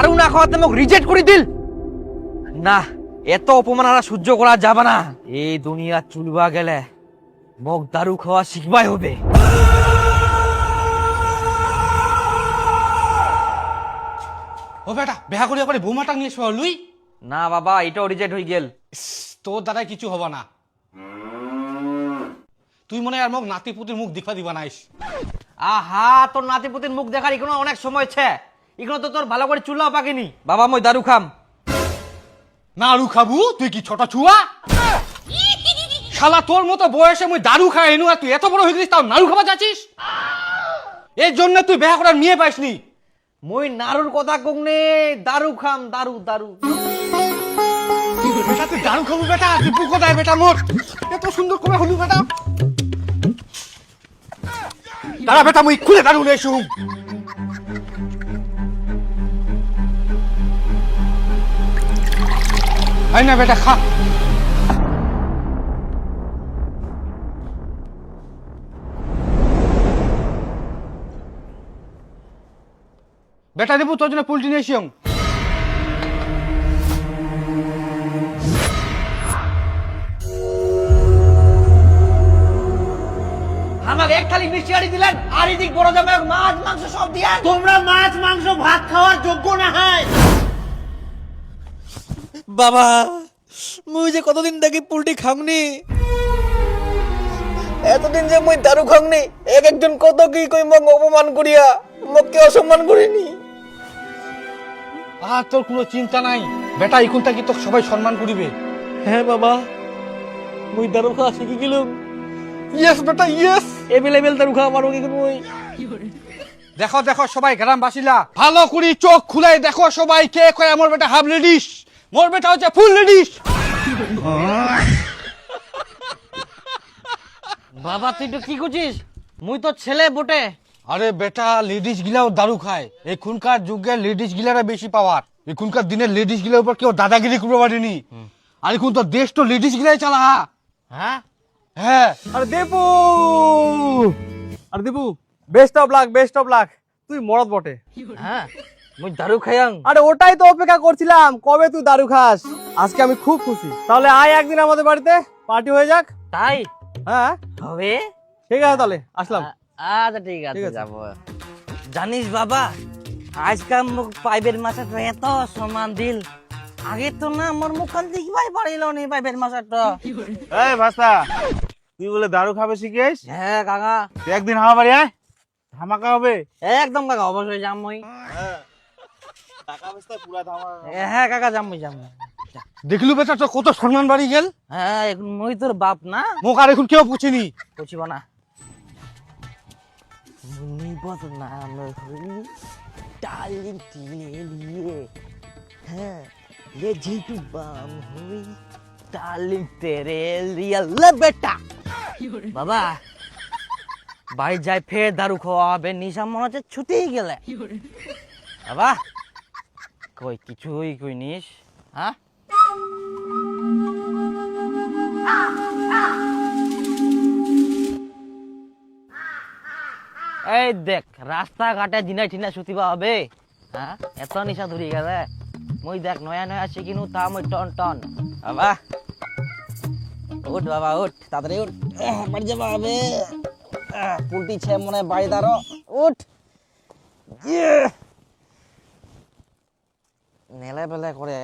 দারু না খাওয়াতে মোক রিজেক্ট করে দিল। না এত অপমান আর সহ্য করা যাবে না। এই দুনিয়া চুলবা গেলে মোক দারু খাওয়া শিখবাই হবে। ও বেটা বেহা করে বৌমাটাক নিয়ে শোয়া লুই। না বাবা এটাও রিজেক্ট হয়ে গেল। তোর দ্বারাই কিছু হবা না। তুই মনে আর মোক নাতি পুতির মুখ দেখা দিবা নাইস আহা তোর নাতিপুতির মুখ দেখার এখনও অনেক সময় ছে এখনও তো তোর ভালো করে চুলাও পাকেনি। বাবা মই দারু খাম। নাড়ু খাবু? তুই কি ছোট ছুয়া? শালা তোর মতো বয়সে মুই দারু খাই এনু আর তুই এত বড় হয়ে গেছিস তাও নাড়ু খাবা যাচ্ছিস এর জন্য তুই বেহা করার মেয়ে পাইসনি মই নারুর কথা কোক নে দারু খাম দারু দারু। বেটা তুই দারু খাবু বেটা দীপু কোথায় বেটা মোর? এত সুন্দর করে হলু বেটা। দাঁড়া বেটা মুই খুলে দারু নিয়ে আই না বেটা খা। বেটা দেবু তোর জন্য পোল্ট্রি নিয়ে এসিও আমাকে এক থালি মিষ্টি আড়ি দিলেন আর এদিক বড় জামাই মাছ মাংস সব দিয়ে তোমরা মাছ মাংস ভাত খাওয়ার যোগ্য না হয়। বাবা মুই যে কতদিন থেকে পুলটি খাংনি এতদিন যে মুই দারু খাংনি এক একজন কত কি কই মোক অপমান করিয়া মোক কে অসম্মান করিনি। আর তোর কোনো চিন্তা নাই। বেটা এখন থাকি তোকে সবাই সম্মান করিবে। হ্যাঁ বাবা মুই দারু খাওয়া শিখি গেলুম। ইয়েস বেটা ইয়েস এভেলেবেল দারু খাওয়া পারো কিন্তু মুই? দেখো দেখো সবাই গ্রামবাসীরা ভালো করে চোখ খুলে দেখো সবাই কে কয় আমার বেটা হাফ লেডিস মোর বেটা হচ্ছে ফুল লেডিস। বাবা তুই তো কি করছিস? মুই তো ছেলে বটে। আরে বেটা লেডিস গিলাও দারু খায়। এখনকার যুগে লেডিস গিলারা বেশি পাওয়ার। এখনকার দিনে লেডিস গিলার উপর কেউ দাদাগিরি করতে পারেনি। আর এখন তো দেশ তো লেডিস গিলাই চালা হ্যাঁ? হ্যাঁ। আরে দেবু আরে Debu best of luck best of luck তুই মরদ বটে। হ্যাঁ। মুই দারু খাইয়াং। আরে ওটাই তো অপেক্ষা করছিলাম কবে তুই দারু খাস? আজকে আমি খুব খুশি। তাহলে আয় একদিন আমাদের বাড়িতে পার্টি হয়ে যাক। তাই? হ্যাঁ। হবে? ঠিক আছে তাহলে আসলাম। আচ্ছা ঠিক আছে ঠিক আছে। যাব। জানিস বাবা আজকাল মুখ পাইবের মাছটা এত সম্মান দিল। আগে তো না আমার মুখ কাল দেখিবাই পারিল নি পাইবের মাছটা এই ভাস্তা তুই বলে দারু খাবে শিখিস হ্যাঁ কাকা। তুই একদিন আমার বাড়ি আয় ধামাকা হবে। একদম কাকা অবশ্যই যাম মই। হ্যাঁ কাকা যাম মই যাম মই। দেখলু বেটা তো কত সম্মান বাড়ি গেল হ্যাঁ এখন মই তোর বাপ না মোক আর এখন কেউ পুছিনি পচিব না মুনিবত নাম হই ডালিম তিলে লিয়ে হ্যাঁ ले जीतू बाम हुई डालिम तेरे लिए ले बेटा বাবা বাড়ি যাই ফের দারু খাওয়া হবে নিশা মনে হচ্ছে ছুটেই গেলে বাবা কই কিছুই কই নিস হ্যাঁ? এই দেখ, রাস্তাঘাটে দিনে ঠিনে সুতিবা হবে। হ্যাঁ? এত নিশা ধরি গেলে। মই দেখ, নয়া নয়া শিখিনু তা মই টন টন। বাবা। উঠ বাবা, উঠ, তাড়াতাড়ি উঠ। বাড়ি যাবা হবে। পুলটি ছে মনে বাড়ি দাঁড়ো। উঠ। ইয়ে। নেলে বেলে করে।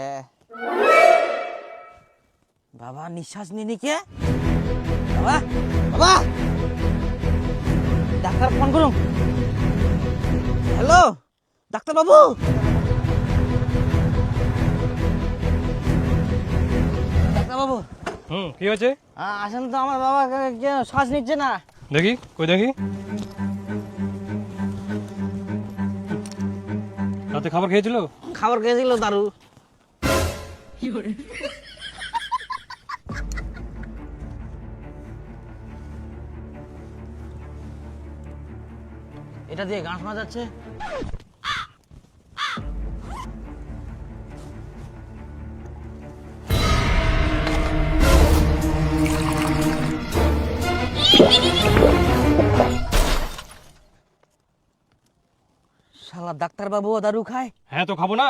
বাবা নিঃশ্বাস নিনি কে বাবা বাবা। ডাক্তার ফোন করুন। হ্যালো ডাক্তার বাবু ডাক্তার বাবু হুম কি হয়েছে? আসেন তো আমার বাবা কে শ্বাস নিচ্ছে না। দেখি কই দেখি? রাতে খাবার খেয়েছিল? খাবার খেয়েছিল দারু। এটা দিয়ে গান শোনা যাচ্ছে শালা শালা ডাক্তার বাবুও দারু খায়। হ্যাঁ তো খাব না।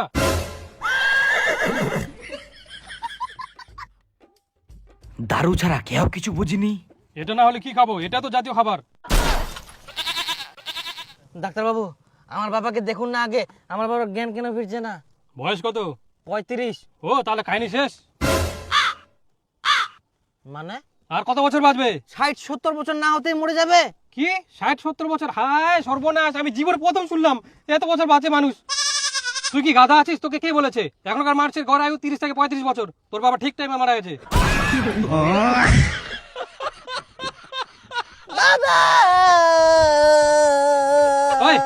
দারু ছাড়া কেউ কিছু বুঝিনি। এটা না হলে কি খাব? এটা তো জাতীয় খাবার। ডাক্তার বাবু আমার বাবাকে দেখুন না আগে। আমার বাবার জ্ঞান কেন ফিরছে না? বয়স কত? পঁয়ত্রিশ। ও তাহলে খাইনি শেষ। মানে? আর কত বছর বাঁচবে? ষাট সত্তর বছর না হতেই মরে যাবে। কি? ষাট, সত্তর বছর? হায়, সর্বনাশ, আমি জীবনে প্রথম শুনলাম এত বছর বাঁচে মানুষ। তুই কি গাধা আছিস? তোকে কে বলেছে? এখনকার মানুষের ঘর আয়ু তিরিশ থেকে পঁয়ত্রিশ বছর। তোর বাবা ঠিক টাইমে মারা গেছে। ওই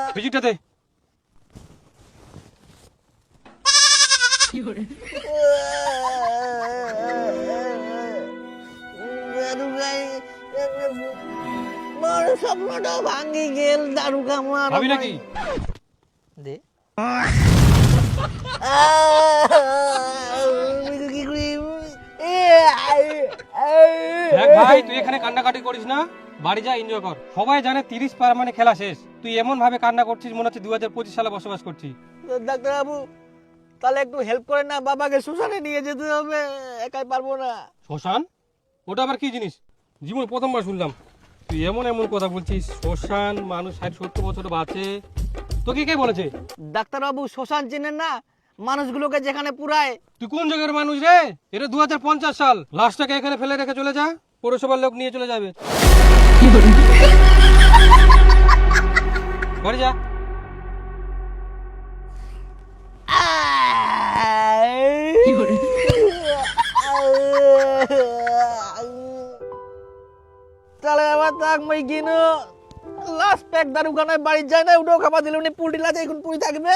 মোর স্বপ্নটা ভাঙি গেল দারু ভাবি নাকি? দে। দেখ ভাই তুই এখানে কান্নাকাটি করিস না। বাড়ি যা এনজয় কর। সবাই জানে তিরিশ পার মানে খেলা শেষ। তুই এমন ভাবে কান্না করছিস মনে হচ্ছে দু হাজার পঁচিশ সালে বসবাস করছিস ডাক্তার বাবু তাহলে একটু হেল্প করে না বাবাকে শ্মশানে নিয়ে যেতে হবে। একাই পারব না। শ্মশান? ওটা আবার কি জিনিস? জীবন প্রথমবার শুনলাম। তুই এমন এমন কথা বলছিস শ্মশান মানুষ ষাট সত্তর বছর বাঁচে। তোকে কে বলেছে? ডাক্তার বাবু শ্মশান চেনেন না? মানুষগুলোকে যেখানে পুরায় তুই কোন জায়গার মানুষ রে? এটা দু হাজার পঞ্চাশ সাল। লাশটাকে এখানে ফেলে রেখে চলে যা পৌরসভার লোক নিয়ে চলে যাবে। বাড়ি যা। তাহলে আবার তাক মই কিনো লাস্ট প্যাক দারু খানায় বাড়ি যায় না উঠেও খাবার দিলে উনি পুলটি লাচে এখন পুরি থাকবে।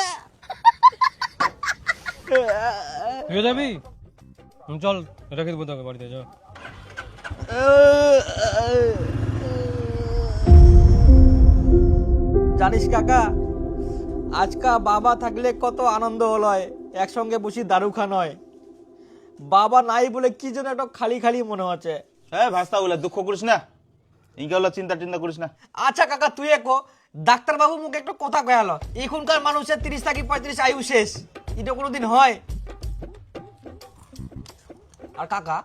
তুই যাবি? চল রেখে দেবো তোকে বাড়িতে যা জানিস কাকা আজকা বাবা থাকলে কত আনন্দ হলো একসঙ্গে বসি দারু খান হয়। বাবা নাই বলে কি যেন একটা খালি খালি মনে হচ্ছে। হ্যাঁ ভাস্তা বলে দুঃখ করিস না। ইনকা হলো চিন্তা করিস না। আচ্ছা কাকা তুই একো ডাক্তার বাবু মুখে একটা কথা কয়ালো এখনকার মানুষের তিরিশ থেকে পঁয়ত্রিশ আয়ু শেষ। এটা কোনোদিন হয়? আর কাকা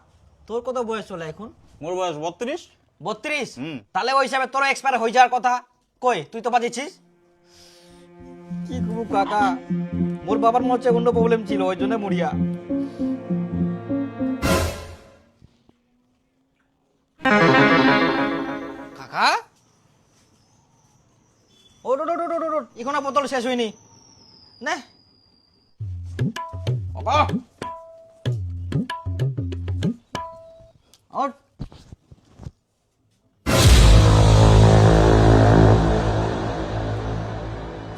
তোর কত বয়স চলে এখন? মোর বয়স বত্রিশ। বত্রিশ? তাহলে ওই হিসাবে তোর এক্সপায়ার হয়ে যাওয়ার কথা। কই তুই তো বাজিছিস। কি করব কাকা? মোর বাবার মনে হচ্ছে অন্য প্রবলেম ছিল ওই জন্য মরিয়া। কাকা ও, রোড রোড রোড রোড এখনও বোতল শেষ হয়নি। না।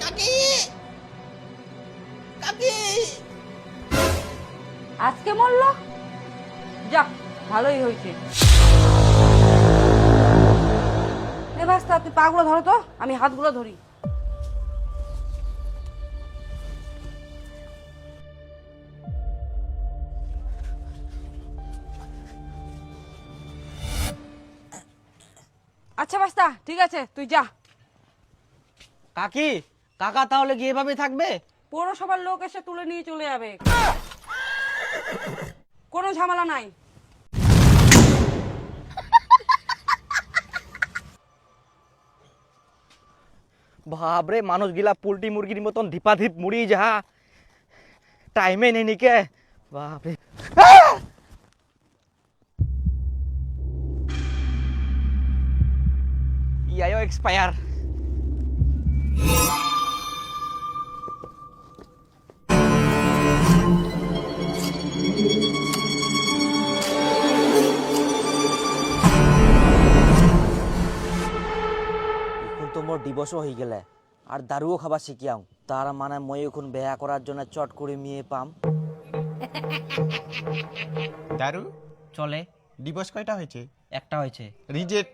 কাকি। কাকি। আজকে মরলো? যাক ভালোই হয়েছে। এ ভাস্তা তুই পাগুলো ধরো তো আমি হাতগুলো ধরি। আচ্ছা ভাস্তা ঠিক আছে তুই যা। কাকি কাকা তাহলে কি এভাবে থাকবে? পৌরসভার লোক এসে তুলে নিয়ে চলে যাবে। কোনো ঝামেলা নাই। বাপরে মানুষ গিলা পোল্ট্রি মুরগির মতন ধিপাধিপ মুড়ি যাহা টাইমে নেই নিকে বাপরে ইয়াও এক্সপায়ার দিবসও হয়ে গেলে। আর দারুও খাবার শিখিয়াও তার মানে মই এখন বেয়া করার জন্য চট করে মেয়ে পাম। দারু চলে। দিবস কয়টা হয়েছে? একটা হয়েছে। রিজেক্ট।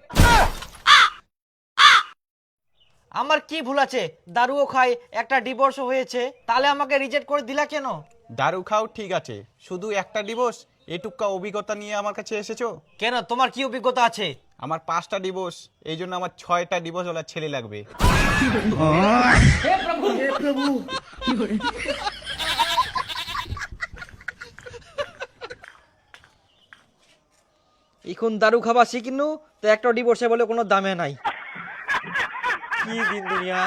আমার কি ভুল আছে? দারুও খাই একটা ডিভোর্সও হয়েছে। তাহলে আমাকে রিজেক্ট করে দিলা কেন? দারু খাও ঠিক আছে। শুধু একটা ডিভোর্স এটুকা অভিজ্ঞতা নিয়ে আমার কাছে এসেছ? কেন? তোমার কি অভিজ্ঞতা আছে? আমার পাঁচটা ডিভোর্স এই জন্য আমার ছয়টা ডিভোর্স ওলা ছেলে লাগবে। এখন দারু খাবা শিখিনু তো একটা ডিভোর্সে বলে কোনো দামে নাই। কি দিন দুনিয়া।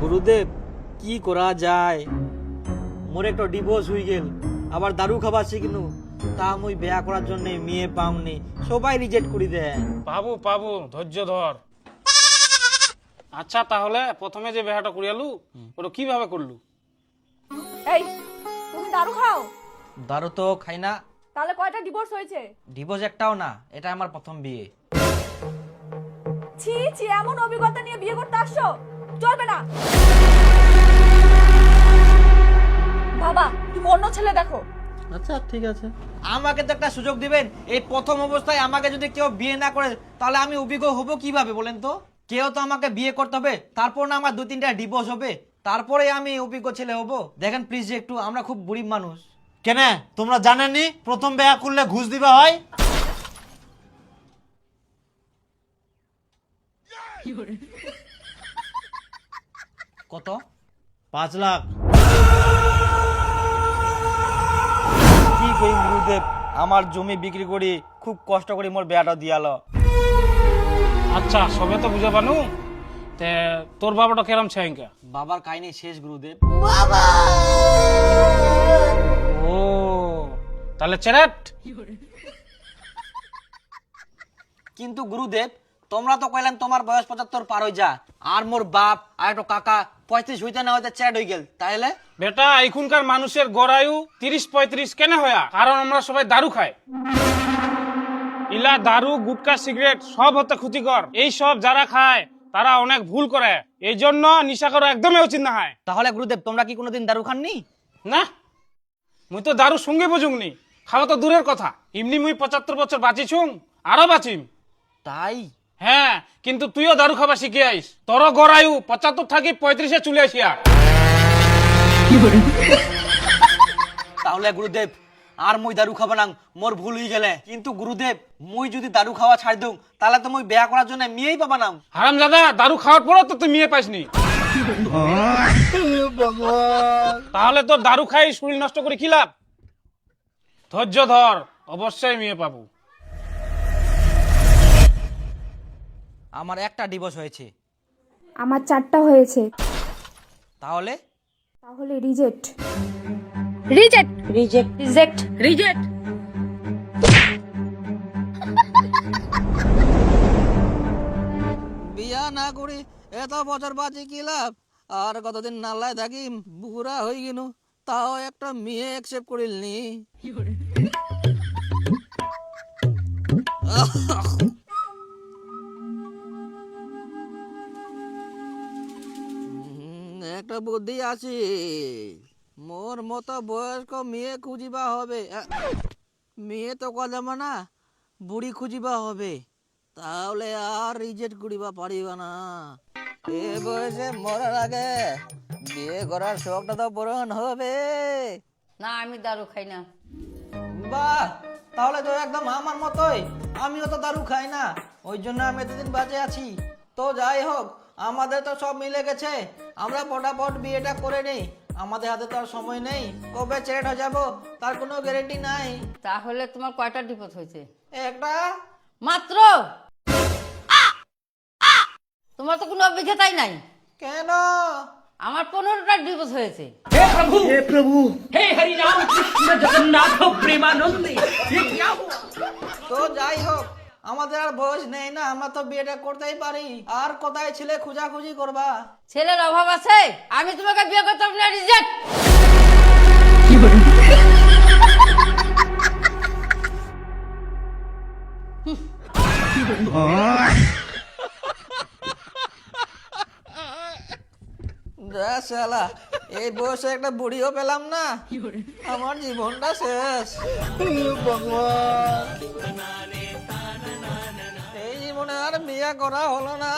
গুরুদেব, কি করা যায়? মোর একটা ডিভোর্স হয়ে গেল, আবার দারু খাবার শিখিনু তা মুই বিয়া করার জন্য মেয়ে পাওনি সবাই রিজেক্ট করে দেয়। পাবো পাবো ধৈর্য ধর। আচ্ছা তাহলে প্রথমে যে বেহাটা করিয়ালু ওটা কীভাবে করলু? এই তুমি দারু খাও? দারু তো খাই না। তাহলে কয়টা ডিভোর্স হয়েছে? ডিভোর্স একটাও না এটা আমার প্রথম বিয়ে। ছি ছি এমন অভিজ্ঞতা নিয়ে বিয়ে করতে আসছো? চলবে না। বাবা তুমি অন্য ছেলে দেখো। আচ্ছা ঠিক আছে। আমাকে তো একটা সুযোগ দিবেন। এই প্রথম অবস্থায় আমাকে যদি কেউ বিয়ে না করে তাহলে আমি অভিজ্ঞ হব কীভাবে বলেন তো? কেউ তো আমাকে বিয়ে করতে হবে তারপর না আমার দু তিনটা ডিভোর্স হবে। তারপরে আমি অভিজ্ঞ ছেলে হব। দেখেন প্লিজ একটু আমরা খুব গরিব মানুষ। কেন তোমরা জানেননি? প্রথম বিয়া করলে ঘুষ দিবা হয়? কত? পাঁচ লাখ। কি কই গুরুদেব আমার জমি বিক্রি করি খুব কষ্ট করে মোর বেয়াটা দিয়ালো আচ্ছা সবে তো বুঝে পানু তে তোর বাবাটা কেরম ছাইঙ্কা বাবার কাহিনী শেষ গুরুদেব। ও তাহলে চেরাট কিন্তু গুরুদেব তোমরা তো কইলেন তোমার বয়স পঁচাত্তর পার হয়ে যা। আর মোর বাপ আর একটা কাকা পঁয়ত্রিশ হইতে না হইতে চ্যাট হয়ে গেল। তাইলে? বেটা এখনকার মানুষের গড়ায়ু তিরিশ পঁয়ত্রিশ কেন হয়া? কারণ আমরা সবাই দারু খাই। ইলা দারু গুটকা সিগারেট সব হতে ক্ষতিকর। এই সব যারা খায় তারা অনেক ভুল করে। এই জন্য নিশা করা একদমই উচিত না হয়। তাহলে গুরুদেব তোমরা কি কোনোদিন দারু খাননি? না। মুই তো দারু সঙ্গে বুঝুংনি খাওয়া তো দূরের কথা। এমনি মুই পঁচাত্তর বছর বাঁচিছুং আরও বাঁচিম। তাই? হ্যাঁ কিন্তু তুইও দারু খাবা শিখে আইস। তোর গড়ায়ু পঁচাত্তর থাকি পঁয়ত্রিশে চলে আসিয়া তাহলে গুরুদেব আর মুই দারু খাব না মোর ভুল হয়ে গেলে। কিন্তু গুরুদেব মুই যদি দারু খাওয়া ছাড় দઉં তাহলে তো মুই বেয়া করার জন্য মেয়েই পাবা না। হারাম দাদা দারু খাওয়ার পরও তো তুই মেয়ে পাইসনি তাহলে তোর দারু খাই শরীর নষ্ট করে কি লাভ? ধৈর্য ধর অবশ্যই মেয়ে পাবো। আমার একটা ডিভোর্স হয়েছে। আমার চারটা হয়েছে। তাহলে? তাহলে reject reject reject reject reject বিয়া না করি এত বছর বাঁচি কি লাভ? আর কতদিন নালায় থাকি বুড়া হয়ে গেল তাও একটা মেয়ে অ্যাকসেপ্ট করিলনি। একটা বুদ্ধি আছে। মোর মতো বয়স্ক মেয়ে খুঁজিবা হবে। মেয়ে তো কলাম না বুড়ি খুঁজিবা হবে। তাহলে আর রিজেক্ট করিবা পারিবা না। এ বয়সে মরার আগে বিয়ে করার শখটা তো পূরণ হবে। না আমি দারু খাই না। বাহ তাহলে তো একদম আমার মতোই। আমিও তো দারু খাই না। ওই জন্য আমি এতদিন বাজে আছি। তো যাই হোক আমাদের তো সব মিলে গেছে। আমরা ফটাফট বিয়েটা করে নেই। আমাদের হাতে তো আর সময় নেই। কবে চেট হয়ে যাব তার কোনো গ্যারেন্টি নাই। তাহলে তোমার কয়টা ডিভোর্স হয়েছে? একটা। মাত্র? তোমার তো কোনো অভিজ্ঞতাই নাই। কেন? আমার পনেরোটা ডিভোর্স হয়েছে। তো যাই হোক আমাদের আর বয়স নেই না আমরা তো বিয়েটা করতেই পারি। আর কোথায় ছেলে খোঁজাখুঁজি করবা? ছেলের অভাব আছে আমি তোমাকে বিয়ে করতাম না রিজেক্ট! শালা এই বয়সে একটা বুড়িও পেলাম না। আমার জীবনটা শেষ। ভগবান! বিয়ে করা হলো না।